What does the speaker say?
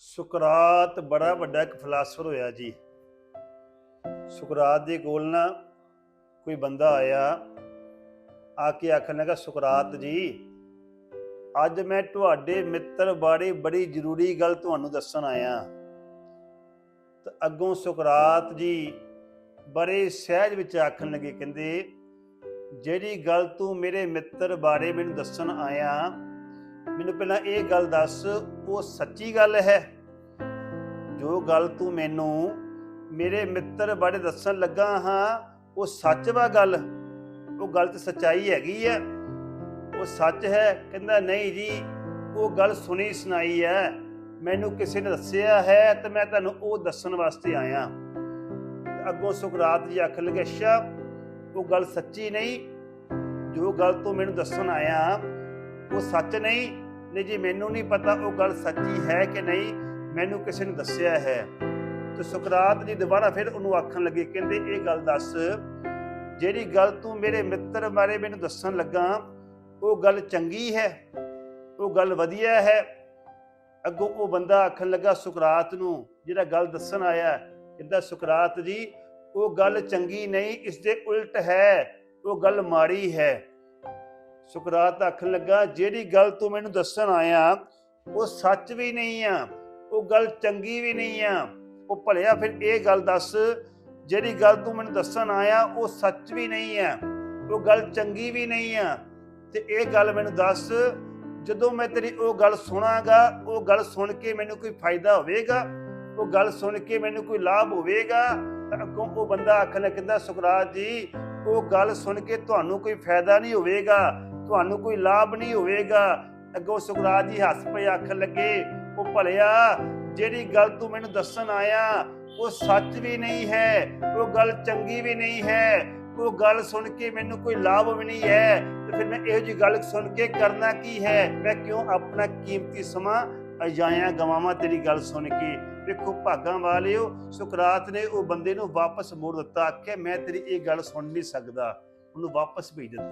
ਸੁਕਰਾਤ ਬੜਾ ਵੱਡਾ ਇੱਕ ਫਿਲਾਸਫਰ ਹੋਇਆ ਜੀ। ਸੁਕਰਾਤ ਦੇ ਕੋਲ ਨਾ ਕੋਈ ਬੰਦਾ ਆਇਆ, ਆ ਕੇ ਆਖਣ ਲੱਗਾ, ਸੁਕਰਾਤ ਜੀ, ਅੱਜ ਮੈਂ ਤੁਹਾਡੇ ਮਿੱਤਰ ਬਾਰੇ ਬੜੀ ਜ਼ਰੂਰੀ ਗੱਲ ਤੁਹਾਨੂੰ ਦੱਸਣ ਆਇਆ। ਤਾਂ ਅੱਗੋਂ ਸੁਕਰਾਤ ਜੀ ਬੜੇ ਸਹਿਜ ਵਿੱਚ ਆਖਣ ਲੱਗੇ, ਕਹਿੰਦੇ, ਜਿਹੜੀ ਗੱਲ ਤੂੰ ਮੇਰੇ ਮਿੱਤਰ ਬਾਰੇ ਮੈਨੂੰ ਦੱਸਣ ਆਇਆ ਮੈਨੂੰ ਪਹਿਲਾਂ ਇਹ ਗੱਲ ਦੱਸ, ਉਹ ਸੱਚੀ ਗੱਲ ਹੈ? ਜੋ ਗੱਲ ਤੂੰ ਮੈਨੂੰ ਮੇਰੇ ਮਿੱਤਰ ਬਾਰੇ ਦੱਸਣ ਲੱਗਾ ਹਾਂ, ਉਹ ਸੱਚ ਵਾ ਗੱਲ? ਉਹ ਗੱਲ ਤੇ ਸੱਚਾਈ ਹੈਗੀ ਹੈ ਉਹ ਸੱਚ ਹੈ? ਕਹਿੰਦਾ, ਨਹੀਂ ਜੀ, ਉਹ ਗੱਲ ਸੁਣੀ ਸੁਣਾਈ ਹੈ। ਮੈਨੂੰ ਕਿਸੇ ਨੇ ਦੱਸਿਆ ਹੈ ਤੇ ਮੈਂ ਤੁਹਾਨੂੰ ਉਹ ਦੱਸਣ ਵਾਸਤੇ ਆਇਆ। ਅੱਗੋਂ ਸੁਕਰਾਤ ਜੀ ਆਖਣ ਲੱਗੇ, ਅੱਛਾ, ਉਹ ਗੱਲ ਸੱਚੀ ਨਹੀਂ? ਜੋ ਗੱਲ ਤੂੰ ਮੈਨੂੰ ਦੱਸਣ ਆਇਆ, ਉਹ ਸੱਚ ਨਹੀਂ? ਨਹੀਂ ਜੀ, ਮੈਨੂੰ ਨਹੀਂ ਪਤਾ ਉਹ ਗੱਲ ਸੱਚੀ ਹੈ ਕਿ ਨਹੀਂ। ਮੈਨੂੰ ਕਿਸੇ ਨੇ ਦੱਸਿਆ ਹੈ। ਤੇ ਸੁਕਰਾਤ ਜੀ ਦੁਬਾਰਾ ਫਿਰ ਉਹਨੂੰ ਆਖਣ ਲੱਗੇ, ਕਹਿੰਦੇ, ਇਹ ਗੱਲ ਦੱਸ, ਜਿਹੜੀ ਗੱਲ ਤੂੰ ਮੇਰੇ ਮਿੱਤਰ ਬਾਰੇ ਮੈਨੂੰ ਦੱਸਣ ਲੱਗਾ, ਉਹ ਗੱਲ ਚੰਗੀ ਹੈ, ਉਹ ਗੱਲ ਵਧੀਆ ਹੈ। ਅੱਗੋਂ ਉਹ ਬੰਦਾ ਆਖਣ ਲੱਗਾ ਸੁਕਰਾਤ ਨੂੰ, ਜਿਹੜਾ ਗੱਲ ਦੱਸਣ ਆਇਆ, ਕਹਿੰਦਾ ਸੁਕਰਾਤ ਜੀ, ਉਹ ਗੱਲ ਚੰਗੀ ਨਹੀਂ, ਇਸ ਦੇ ਉਲਟ ਹੈ, ਉਹ ਗੱਲ ਮਾੜੀ ਹੈ। ਸੁਕਰਾਤ ਆਖਣ ਲੱਗਾ, ਜਿਹੜੀ ਗੱਲ ਤੂੰ ਮੈਨੂੰ ਦੱਸਣ ਆਇਆ, ਉਹ ਸੱਚ ਵੀ ਨਹੀਂ ਆ, ਉਹ ਗੱਲ ਚੰਗੀ ਵੀ ਨਹੀਂ ਆ। ਉਹ ਭਲਿਆ ਫਿਰ ਇਹ ਗੱਲ ਦੱਸ, ਜਿਹੜੀ ਗੱਲ ਤੂੰ ਮੈਨੂੰ ਦੱਸਣ ਆਇਆ, ਉਹ ਸੱਚ ਵੀ ਨਹੀਂ ਆ, ਉਹ ਗੱਲ ਚੰਗੀ ਵੀ ਨਹੀਂ ਆ। ਤੇ ਇਹ ਗੱਲ ਮੈਨੂੰ ਦੱਸ, ਜਦੋਂ ਮੈਂ ਤੇਰੀ ਉਹ ਗੱਲ ਸੁਣਾਗਾ, ਉਹ ਗੱਲ ਸੁਣ ਕੇ ਮੈਨੂੰ ਕੋਈ ਫਾਇਦਾ ਹੋਵੇਗਾ? ਉਹ ਗੱਲ ਸੁਣ ਕੇ ਮੈਨੂੰ ਕੋਈ ਲਾਭ ਹੋਵੇਗਾ? ਅੱਗੋਂ ਉਹ ਬੰਦਾ ਆਖਣ ਲੱਗਾ ਸੁਕਰਾਤ ਜੀ, ਉਹ ਗੱਲ ਸੁਣ ਕੇ ਤੁਹਾਨੂੰ ਕੋਈ ਫਾਇਦਾ ਨਹੀਂ ਹੋਵੇਗਾ। ਤੁਹਾਨੂੰ ਕੋਈ ਲਾਭ ਨਹੀਂ ਹੋਵੇਗਾ। ਅੱਗੋਂ ਸੁਕਰਾਤ ਜੀ ਹੱਸ ਪਏ ਆਖਣ ਲੱਗੇ, ਉਹ ਭਲਿਆ, ਜਿਹੜੀ ਗੱਲ ਤੂੰ ਮੈਨੂੰ ਦੱਸਣ ਆਇਆ, ਉਹ ਸੱਚ ਵੀ ਨਹੀਂ ਹੈ, ਉਹ ਗੱਲ ਚੰਗੀ ਵੀ ਨਹੀਂ ਹੈ, ਉਹ ਗੱਲ ਸੁਣ ਕੇ ਮੈਨੂੰ ਕੋਈ ਲਾਭ ਵੀ ਨਹੀਂ ਹੈ, ਤੇ ਫਿਰ ਮੈਂ ਇਹੋ ਜੀ ਗੱਲ ਸੁਣ ਕੇ ਕਰਨਾ ਕੀ ਹੈ? ਮੈਂ ਕਿਉਂ ਆਪਣਾ ਕੀਮਤੀ ਸਮਾਂ ਅਜਾਇਆ ਗਵਾਵਾਂ ਤੇਰੀ ਗੱਲ ਸੁਣ ਕੇ? ਵੇਖੋ ਭਾਗਾਂ ਵਾਲਿਓ ਸੁਕਰਾਤ ਨੇ ਉਹ ਬੰਦੇ ਨੂੰ ਵਾਪਸ ਮੋੜ ਦਿੱਤਾ। ਕਿ ਮੈਂ ਤੇਰੀ ਇਹ ਗੱਲ ਸੁਣ ਨਹੀਂ ਸਕਦਾ। ਉਹਨੂੰ ਵਾਪਸ ਭੇਜ ਦਿੱਤਾ।